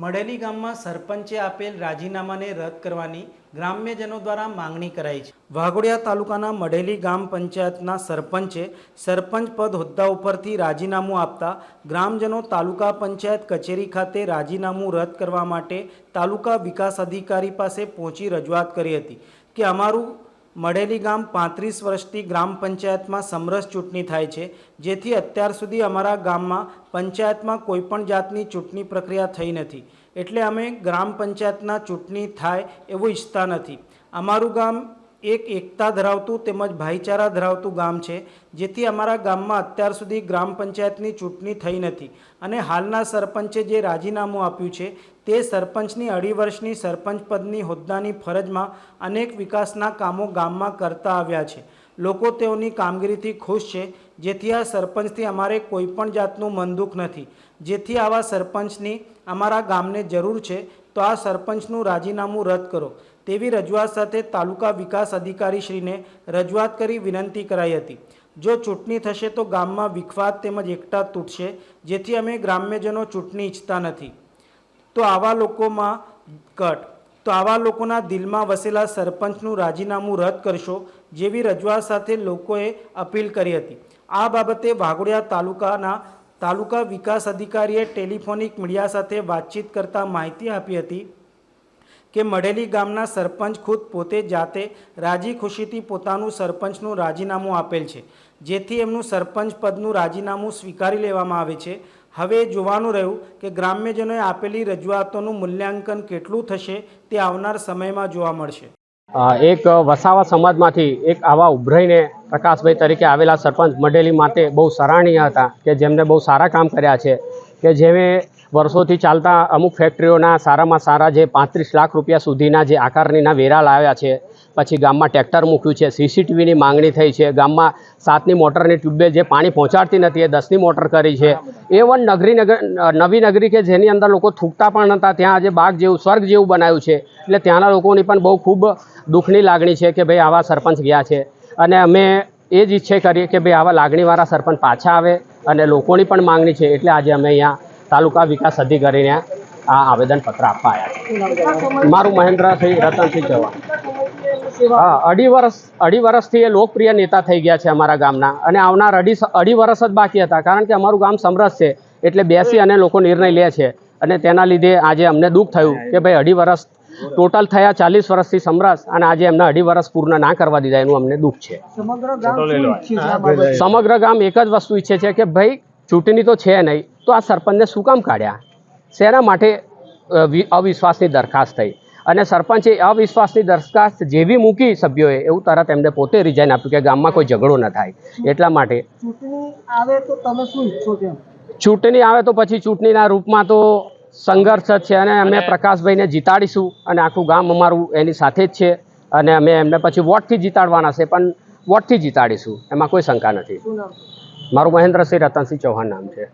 મળેલી ગામમાં સરપંચે આપેલ રાજીનામાને રદ કરવાની ગ્રામ્યજનો દ્વારા માંગણી કરાઈ છે. વાઘોડિયા તાલુકાના મઢેલી ગામ પંચાયતના સરપંચે સરપંચ પદ હોદ્દા ઉપરથી રાજીનામું આપતા ગ્રામજનો તાલુકા પંચાયત કચેરી ખાતે રાજીનામું રદ કરવા માટે તાલુકા વિકાસ અધિકારી પાસે પહોંચી રજૂઆત કરી હતી કે અમારું મળેલી ગામ પાંત્રીસ વર્ષથી ગ્રામ પંચાયતમાં સમરસ ચૂંટણી થાય છે, જેથી અત્યાર સુધી અમારા ગામમાં પંચાયતમાં કોઈપણ જાતની ચૂંટણી પ્રક્રિયા થઈ નથી. એટલે અમે ગ્રામ પંચાયતના ચૂંટણી થાય એવું ઈચ્છતા નથી. અમારું ગામ એક એકતા ધરાવતું તેમજ ભાઈચારા ધરાવતું ગામ છે, જેથી અમારા ગામમાં અત્યાર સુધી ગ્રામ પંચાયતની ચૂંટણી થઈ નથી. અને હાલના સરપંચે જે રાજીનામું આપ્યું છે, તે સરપંચની અઢી વર્ષની સરપંચ પદની હોદ્દાની ફરજમાં અનેક વિકાસના કામો ગામમાં કરતા આવ્યા છે. લોકો તેઓની કામગીરીથી ખુશ છે, જેથી આ સરપંચથી અમારે કોઈપણ જાતનું મનદુખ નથી. જેથી આવા સરપંચની અમારા ગામને જરૂર છે, તો આ સરપંચનું રાજીનામું રદ કરો. તેવી રજૂઆત સાથે તાલુકા વિકાસ અધિકારીશ્રીને રજૂઆત કરી વિનંતી કરાઈ હતી. જો ચૂંટણી થશે તો ગામમાં વિખવાદ તેમજ એકતા તૂટશે, જેથી અમે ગ્રામ્યજનો ચૂંટણી ઈચ્છતા નથી. તો આવા લોકોમાં કટ. તો આવા લોકોના દિલમાં વસેલા સરપંચનું રાજીનામું રદ કરશો જેવી રજૂઆત સાથે લોકોએ અપીલ કરી હતી. આ બાબતે વાઘોડિયા તાલુકાના તાલુકા વિકાસ અધિકારીએ ટેલિફોનિક મીડિયા સાથે વાતચીત કરતા માહિતી આપી હતી. કે મળેલી ગામના સરપંચ ખુદ પોતે જાતે રાજી ખુશીથી પોતાનું સરપંચનું રાજીનામું આપેલ છે. જેથી એમનું સરપંચ પદનું રાજીનામું સ્વીકારી લેવામાં આવે છે. હવે જોવાનું રહ્યું કે ગ્રામ્યજનોએ આપેલી રજૂઆતોનું મૂલ્યાંકન કેટલું થશે તે આવનાર સમયમાં જોવા મળશે. એક વસાવા સમાજમાંથી એક આવા ઉભરાઈને પ્રકાશભાઈ તરીકે આવેલા સરપંચ મઢેલી માટે બહુ સરાહનીય હતા કે જેમને બહુ સારા કામ કર્યા છે. કે જેમે વર્ષોથી ચાલતા અમુક ફેક્ટરીઓના સારામાં સારા જે પાંત્રીસ લાખ રૂપિયા સુધીના જે આકારણીના વેરા લાવ્યા છે, પછી ગામમાં ટ્રેક્ટર મૂક્યું છે સીસીટીવીની માંગણી થઈ છે, ગામમાં સાતની મોટરની ટ્યુબવેલ જે પાણી પહોંચાડતી નથી, એ દસની મોટર કરી છે. એ વન નગરી નગર, નવી નગરી કે જેની અંદર લોકો થૂકતા પણ હતા ત્યાં આજે બાગ જેવું, સ્વર્ગ જેવું બનાવ્યું છે. એટલે ત્યાંના લોકોની પણ બહુ ખૂબ દુઃખની લાગણી છે કે ભાઈ આવા સરપંચ ગયા છે. અને અમે એ જ ઈચ્છે કરીએ કે ભાઈ આવા લાગણીવાળા સરપંચ પાછા આવે અને લોકોની પણ માંગણી છે, એટલે આજે અમે અહીંયા તાલુકા વિકાસ અધિકારીને આ આવેદનપત્ર આપવા આવ્યા છે. મારું મહેન્દ્રસિંહ રતનસિંહ ચૌહાણ. હા અઢી વર્ષ અઢી વર્ષથી એ લોકપ્રિય નેતા થઈ ગયા છે અમારા ગામના. અને આવનાર અઢી અઢી વર્ષ જ બાકી હતા કારણ કે અમારું ગામ સમરસ છે એટલે બેસી અને લોકો નિર્ણય લે છે. અને તેના લીધે આજે અમને દુઃખ થયું કે ભાઈ અઢી વર્ષ ટોટલ થયા ચાલીસ વર્ષથી સમરસ અને આજે એમના અઢી વર્ષ પૂર્ણ ના કરવા દીધા એનું અમને દુઃખ છે. સમગ્ર ગામ એક જ વસ્તુ ઈચ્છે છે કે ભાઈ ચૂંટણી તો છે નહીં તો આ સરપંચને શું કામ કાઢ્યા? શેના માટે અવિશ્વાસની દરખાસ્ત થઈ? અને સરપંચે અવિશ્વાસની દરખાસ્ત જેવી મૂકી સભ્યોએ એવું તરત એમને પોતે રિઝાઇન આપ્યું કે ગામમાં કોઈ ઝઘડો ન થાય. એટલા માટે. ચૂંટણી આવે તો તમે શું ઈચ્છો છો ચૂંટણી આવે તો પછી ચૂંટણીના રૂપમાં તો સંઘર્ષ જ છે અને અમે પ્રકાશભાઈને જીતાડીશું અને આખું ગામ અમારું એની સાથે જ છે અને અમે એમને પછી વોટથી જીતાડવાના છે પણ વોટથી જીતાડીશું. એમાં કોઈ શંકા નથી. મારું મહેન્દ્રસિંહ રતનસિંહ ચૌહાણ નામ છે.